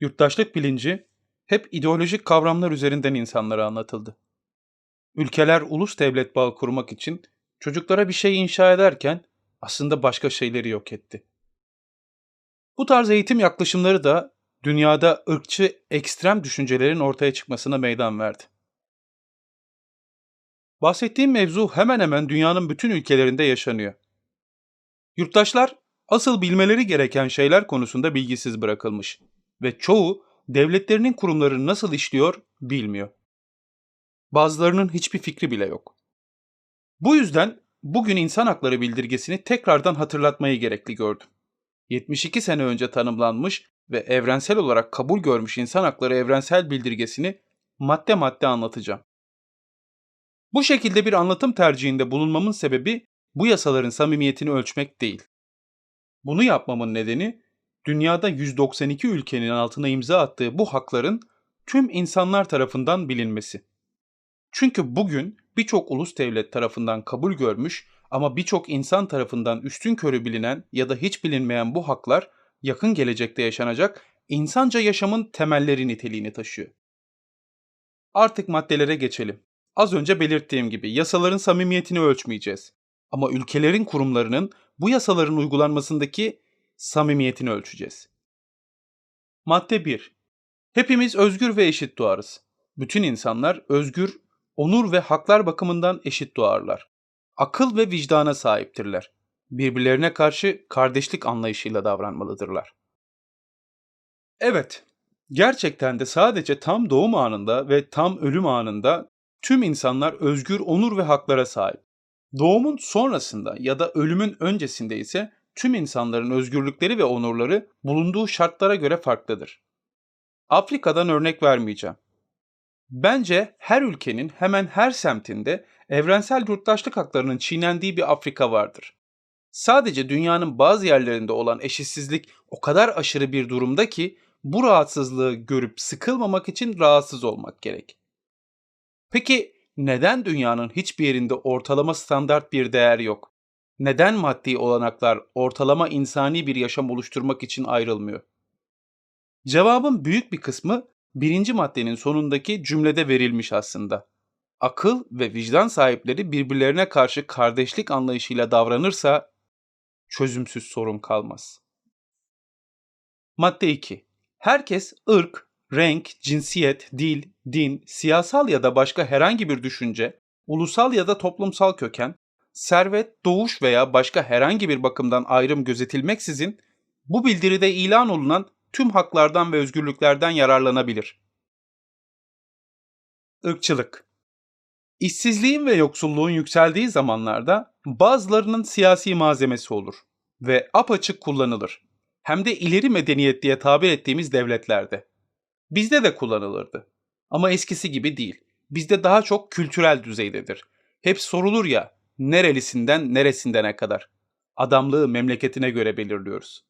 Yurttaşlık bilinci hep ideolojik kavramlar üzerinden insanlara anlatıldı. Ülkeler ulus devlet bağı kurmak için çocuklara bir şey inşa ederken aslında başka şeyleri yok etti. Bu tarz eğitim yaklaşımları da dünyada ırkçı ekstrem düşüncelerin ortaya çıkmasına meydan verdi. Bahsettiğim mevzu hemen hemen dünyanın bütün ülkelerinde yaşanıyor. Yurttaşlar asıl bilmeleri gereken şeyler konusunda bilgisiz bırakılmış ve çoğu devletlerinin kurumları nasıl işliyor bilmiyor. Bazılarının hiçbir fikri bile yok. Bu yüzden bugün insan hakları bildirgesini tekrardan hatırlatmayı gerekli gördüm. 72 sene önce tanımlanmış ve evrensel olarak kabul görmüş insan hakları evrensel bildirgesini madde madde anlatacağım. Bu şekilde bir anlatım tercihinde bulunmamın sebebi bu yasaların samimiyetini ölçmek değil. Bunu yapmamın nedeni dünyada 192 ülkenin altına imza attığı bu hakların tüm insanlar tarafından bilinmesi. Çünkü bugün birçok ulus devlet tarafından kabul görmüş ama birçok insan tarafından üstün körü bilinen ya da hiç bilinmeyen bu haklar yakın gelecekte yaşanacak insanca yaşamın temelleri niteliğini taşıyor. Artık maddelere geçelim. Az önce belirttiğim gibi yasaların samimiyetini ölçmeyeceğiz. Ama ülkelerin kurumlarının bu yasaların uygulanmasındaki samimiyetini ölçeceğiz. Madde 1. Hepimiz özgür ve eşit doğarız. Bütün insanlar özgür, onur ve haklar bakımından eşit doğarlar. Akıl ve vicdana sahiptirler. Birbirlerine karşı kardeşlik anlayışıyla davranmalıdırlar. Evet, gerçekten de sadece tam doğum anında ve tam ölüm anında tüm insanlar özgür onur ve haklara sahip. Doğumun sonrasında ya da ölümün öncesinde ise tüm insanların özgürlükleri ve onurları bulunduğu şartlara göre farklıdır. Afrika'dan örnek vermeyeceğim. Bence her ülkenin hemen her semtinde evrensel yurttaşlık haklarının çiğnendiği bir Afrika vardır. Sadece dünyanın bazı yerlerinde olan eşitsizlik o kadar aşırı bir durumda ki bu rahatsızlığı görüp sıkılmamak için rahatsız olmak gerek. Peki neden dünyanın hiçbir yerinde ortalama standart bir değer yok? Neden maddi olanaklar ortalama insani bir yaşam oluşturmak için ayrılmıyor? Cevabın büyük bir kısmı birinci maddenin sonundaki cümlede verilmiş aslında. Akıl ve vicdan sahipleri birbirlerine karşı kardeşlik anlayışıyla davranırsa çözümsüz sorun kalmaz. Madde 2. Herkes ırk, renk, cinsiyet, dil, din, siyasal ya da başka herhangi bir düşünce, ulusal ya da toplumsal köken, servet, doğuş veya başka herhangi bir bakımdan ayrım gözetilmeksizin bu bildiride ilan olunan tüm haklardan ve özgürlüklerden yararlanabilir. Irkçılık İşsizliğin ve yoksulluğun yükseldiği zamanlarda bazılarının siyasi malzemesi olur ve apaçık kullanılır. Hem de ileri medeniyet diye tabir ettiğimiz devletlerde. Bizde de kullanılırdı. Ama eskisi gibi değil. Bizde daha çok kültürel düzeydedir. Hep sorulur ya, nerelisinden neresindene kadar. Adamlığı memleketine göre belirliyoruz.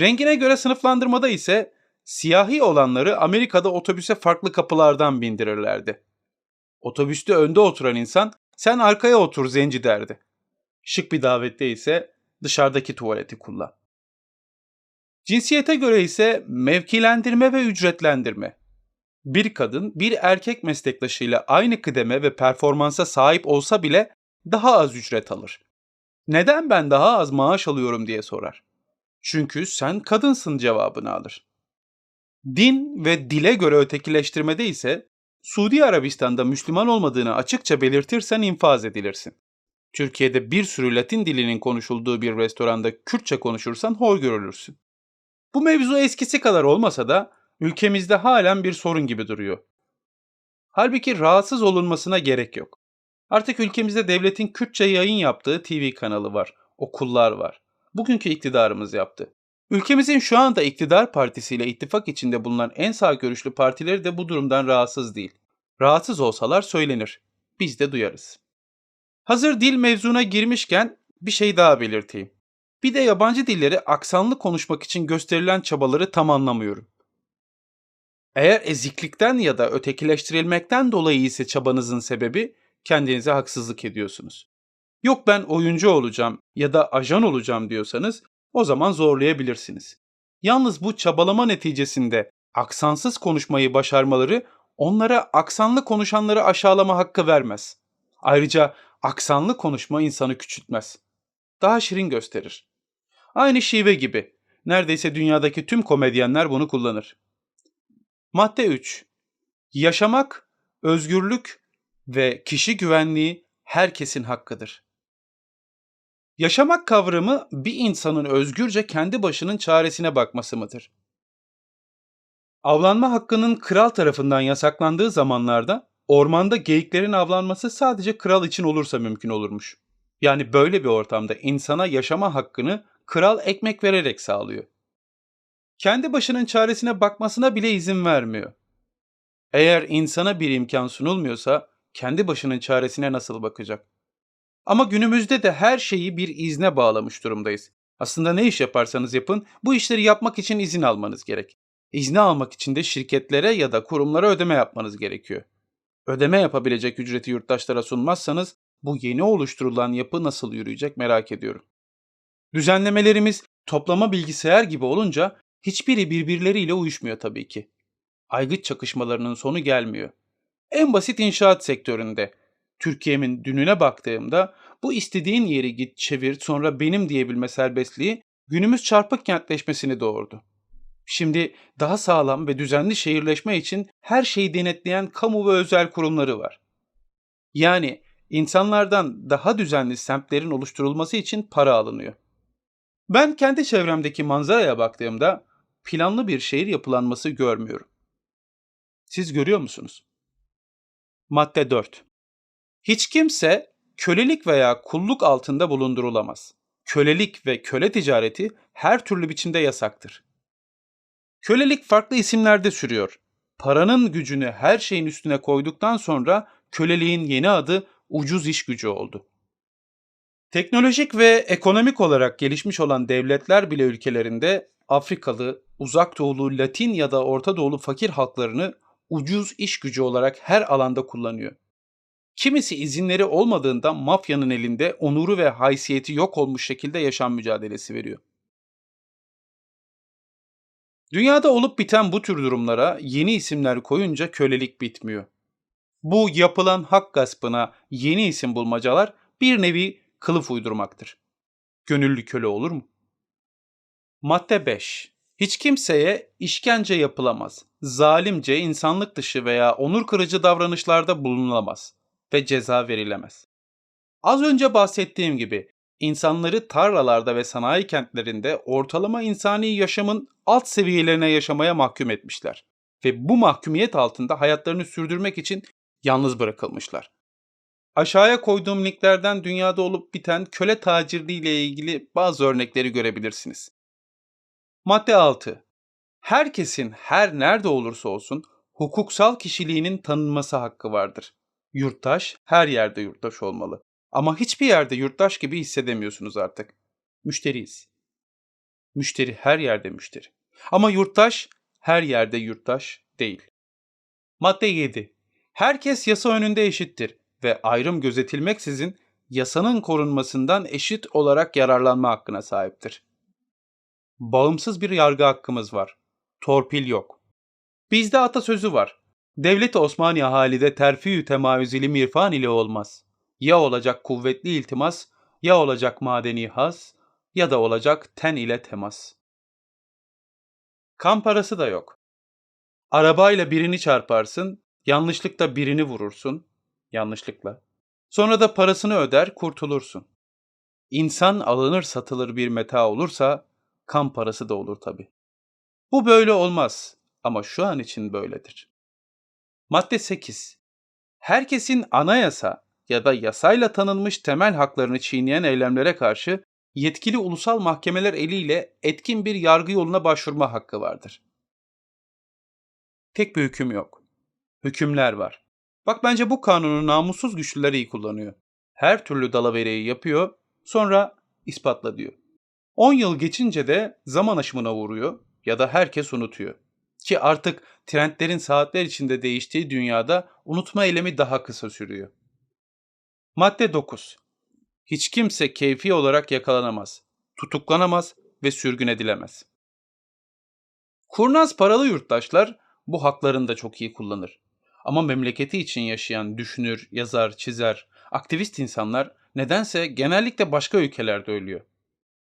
Rengine göre sınıflandırmada ise siyahi olanları Amerika'da otobüse farklı kapılardan bindirirlerdi. Otobüste önde oturan insan sen arkaya otur zenci derdi. Şık bir davette ise dışarıdaki tuvaleti kullan. Cinsiyete göre ise mevkilendirme ve ücretlendirme. Bir kadın bir erkek meslektaşıyla aynı kıdeme ve performansa sahip olsa bile daha az ücret alır. Neden ben daha az maaş alıyorum diye sorar. Çünkü sen kadınsın cevabını alır. Din ve dile göre ötekileştirmede ise Suudi Arabistan'da Müslüman olmadığını açıkça belirtirsen infaz edilirsin. Türkiye'de bir sürü Latin dilinin konuşulduğu bir restoranda Kürtçe konuşursan hor görülürsün. Bu mevzu eskisi kadar olmasa da ülkemizde halen bir sorun gibi duruyor. Halbuki rahatsız olunmasına gerek yok. Artık ülkemizde devletin Kürtçe yayın yaptığı TV kanalı var, okullar var. Bugünkü iktidarımız yaptı. Ülkemizin şu anda iktidar partisiyle ittifak içinde bulunan en sağ görüşlü partileri de bu durumdan rahatsız değil. Rahatsız olsalar söylenir. Biz de duyarız. Hazır dil mevzuna girmişken bir şey daha belirteyim. Bir de yabancı dilleri aksanlı konuşmak için gösterilen çabaları tam anlamıyorum. Eğer eziklikten ya da ötekileştirilmekten dolayı ise çabanızın sebebi kendinize haksızlık ediyorsunuz. Yok ben oyuncu olacağım ya da ajan olacağım diyorsanız o zaman zorlayabilirsiniz. Yalnız bu çabalama neticesinde aksansız konuşmayı başarmaları onlara aksanlı konuşanları aşağılama hakkı vermez. Ayrıca aksanlı konuşma insanı küçültmez. Daha şirin gösterir. Aynı şive gibi. Neredeyse dünyadaki tüm komedyenler bunu kullanır. Madde 3. Yaşamak, özgürlük ve kişi güvenliği herkesin hakkıdır. Yaşamak kavramı bir insanın özgürce kendi başının çaresine bakması mıdır? Avlanma hakkının kral tarafından yasaklandığı zamanlarda ormanda geyiklerin avlanması sadece kral için olursa mümkün olurmuş. Yani böyle bir ortamda insana yaşama hakkını kral ekmek vererek sağlıyor. Kendi başının çaresine bakmasına bile izin vermiyor. Eğer insana bir imkan sunulmuyorsa kendi başının çaresine nasıl bakacak? Ama günümüzde de her şeyi bir izne bağlamış durumdayız. Aslında ne iş yaparsanız yapın bu işleri yapmak için izin almanız gerek. İzni almak için de şirketlere ya da kurumlara ödeme yapmanız gerekiyor. Ödeme yapabilecek ücreti yurttaşlara sunmazsanız bu yeni oluşturulan yapı nasıl yürüyecek merak ediyorum. Düzenlemelerimiz toplama bilgisayar gibi olunca hiçbiri birbirleriyle uyuşmuyor tabii ki. Aygıt çakışmalarının sonu gelmiyor. En basit inşaat sektöründe Türkiye'min dününe baktığımda bu istediğin yeri git çevir sonra benim diyebilme serbestliği günümüz çarpık kentleşmesini doğurdu. Şimdi daha sağlam ve düzenli şehirleşme için her şeyi denetleyen kamu ve özel kurumları var. Yani insanlardan daha düzenli semtlerin oluşturulması için para alınıyor. Ben kendi çevremdeki manzaraya baktığımda planlı bir şehir yapılanması görmüyorum. Siz görüyor musunuz? Madde 4. Hiç kimse kölelik veya kulluk altında bulundurulamaz. Kölelik ve köle ticareti her türlü biçimde yasaktır. Kölelik farklı isimlerde sürüyor. Paranın gücünü her şeyin üstüne koyduktan sonra köleliğin yeni adı ucuz iş gücü oldu. Teknolojik ve ekonomik olarak gelişmiş olan devletler bile ülkelerinde Afrikalı, Uzak Doğulu, Latin ya da Orta Doğulu fakir halklarını ucuz iş gücü olarak her alanda kullanıyor. Kimisi izinleri olmadığında mafyanın elinde onuru ve haysiyeti yok olmuş şekilde yaşam mücadelesi veriyor. Dünyada olup biten bu tür durumlara yeni isimler koyunca kölelik bitmiyor. Bu yapılan hak gaspına yeni isim bulmacalar bir nevi kılıf uydurmaktır. Gönüllü köle olur mu? Madde 5. Hiç kimseye işkence yapılamaz. Zalimce, insanlık dışı veya onur kırıcı davranışlarda bulunulamaz ve ceza verilemez. Az önce bahsettiğim gibi insanları tarlalarda ve sanayi kentlerinde ortalama insani yaşamın alt seviyelerine yaşamaya mahkum etmişler ve bu mahkumiyet altında hayatlarını sürdürmek için yalnız bırakılmışlar. Aşağıya koyduğum linklerden dünyada olup biten köle tacirliği ile ilgili bazı örnekleri görebilirsiniz. Madde 6. Herkesin her nerede olursa olsun hukuksal kişiliğinin tanınması hakkı vardır. Yurttaş her yerde yurttaş olmalı. Ama hiçbir yerde yurttaş gibi hissedemiyorsunuz artık. Müşteriyiz. Müşteri her yerde müşteri. Ama yurttaş her yerde yurttaş değil. Madde 7. Herkes yasa önünde eşittir ve ayrım gözetilmeksizin yasanın korunmasından eşit olarak yararlanma hakkına sahiptir. Bağımsız bir yargı hakkımız var. Torpil yok. Bizde atasözü var. Devlet-i Osmaniye halide terfi-ü temayüz ilim irfan ile olmaz. Ya olacak kuvvetli iltimas, ya olacak madeni haz, ya da olacak ten ile temas. Kan parası da yok. Arabayla birini çarparsın, yanlışlıkla birini vurursun, yanlışlıkla. Sonra da parasını öder, kurtulursun. İnsan alınır satılır bir meta olursa, kan parası da olur tabi. Bu böyle olmaz ama şu an için böyledir. Madde 8. Herkesin anayasa ya da yasayla tanınmış temel haklarını çiğneyen eylemlere karşı yetkili ulusal mahkemeler eliyle etkin bir yargı yoluna başvurma hakkı vardır. Tek bir hüküm yok. Hükümler var. Bak bence bu kanunu namussuz güçlüler iyi kullanıyor. Her türlü dalavereyi yapıyor, sonra ispatla diyor. 10 yıl geçince de zaman aşımına vuruyor ya da herkes unutuyor. Ki artık trendlerin saatler içinde değiştiği dünyada unutma eylemi daha kısa sürüyor. Madde 9. Hiç kimse keyfi olarak yakalanamaz, tutuklanamaz ve sürgün edilemez. Kurnaz paralı yurttaşlar bu haklarını da çok iyi kullanır. Ama memleketi için yaşayan düşünür, yazar, çizer, aktivist insanlar nedense genellikle başka ülkelerde ölüyor.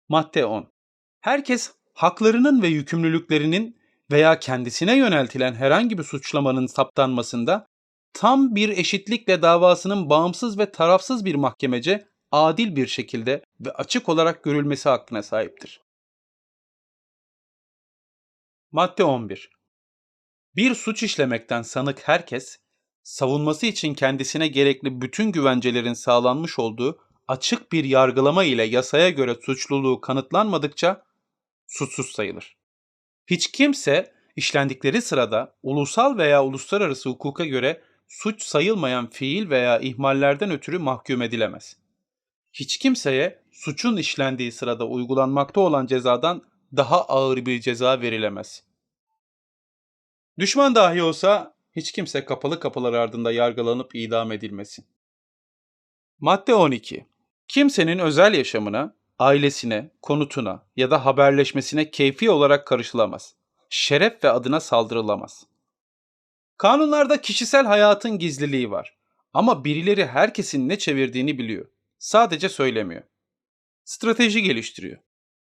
Madde 10. Herkes haklarının ve yükümlülüklerinin veya kendisine yöneltilen herhangi bir suçlamanın saptanmasında tam bir eşitlikle davasının bağımsız ve tarafsız bir mahkemece adil bir şekilde ve açık olarak görülmesi hakkına sahiptir. Madde 11. Bir suç işlemekten sanık herkes, savunması için kendisine gerekli bütün güvencelerin sağlanmış olduğu açık bir yargılama ile yasaya göre suçluluğu kanıtlanmadıkça suçsuz sayılır. Hiç kimse işlendikleri sırada ulusal veya uluslararası hukuka göre suç sayılmayan fiil veya ihmallerden ötürü mahkum edilemez. Hiç kimseye suçun işlendiği sırada uygulanmakta olan cezadan daha ağır bir ceza verilemez. Düşman dahi olsa hiç kimse kapalı kapılar ardında yargılanıp idam edilmesin. Madde 12. Kimsenin özel yaşamına, ailesine, konutuna ya da haberleşmesine keyfi olarak karışılamaz. Şeref ve adına saldırılamaz. Kanunlarda kişisel hayatın gizliliği var. Ama birileri herkesin ne çevirdiğini biliyor. Sadece söylemiyor. Strateji geliştiriyor.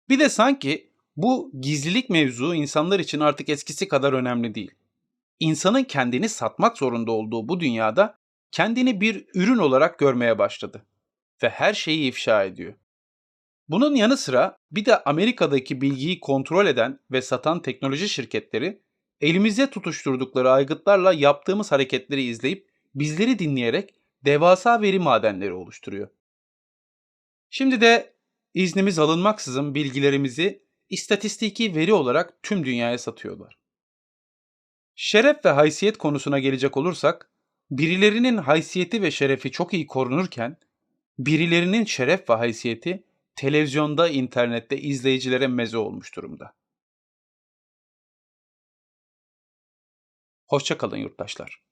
Bir de sanki bu gizlilik mevzu insanlar için artık eskisi kadar önemli değil. İnsanın kendini satmak zorunda olduğu bu dünyada kendini bir ürün olarak görmeye başladı ve her şeyi ifşa ediyor. Bunun yanı sıra bir de Amerika'daki bilgiyi kontrol eden ve satan teknoloji şirketleri elimize tutuşturdukları aygıtlarla yaptığımız hareketleri izleyip bizleri dinleyerek devasa veri madenleri oluşturuyor. Şimdi de iznimiz alınmaksızın bilgilerimizi istatistiki veri olarak tüm dünyaya satıyorlar. Şeref ve haysiyet konusuna gelecek olursak, birilerinin haysiyeti ve şerefi çok iyi korunurken, birilerinin şeref ve haysiyeti televizyonda, internette izleyicilere meze olmuş durumda. Hoşçakalın yurttaşlar.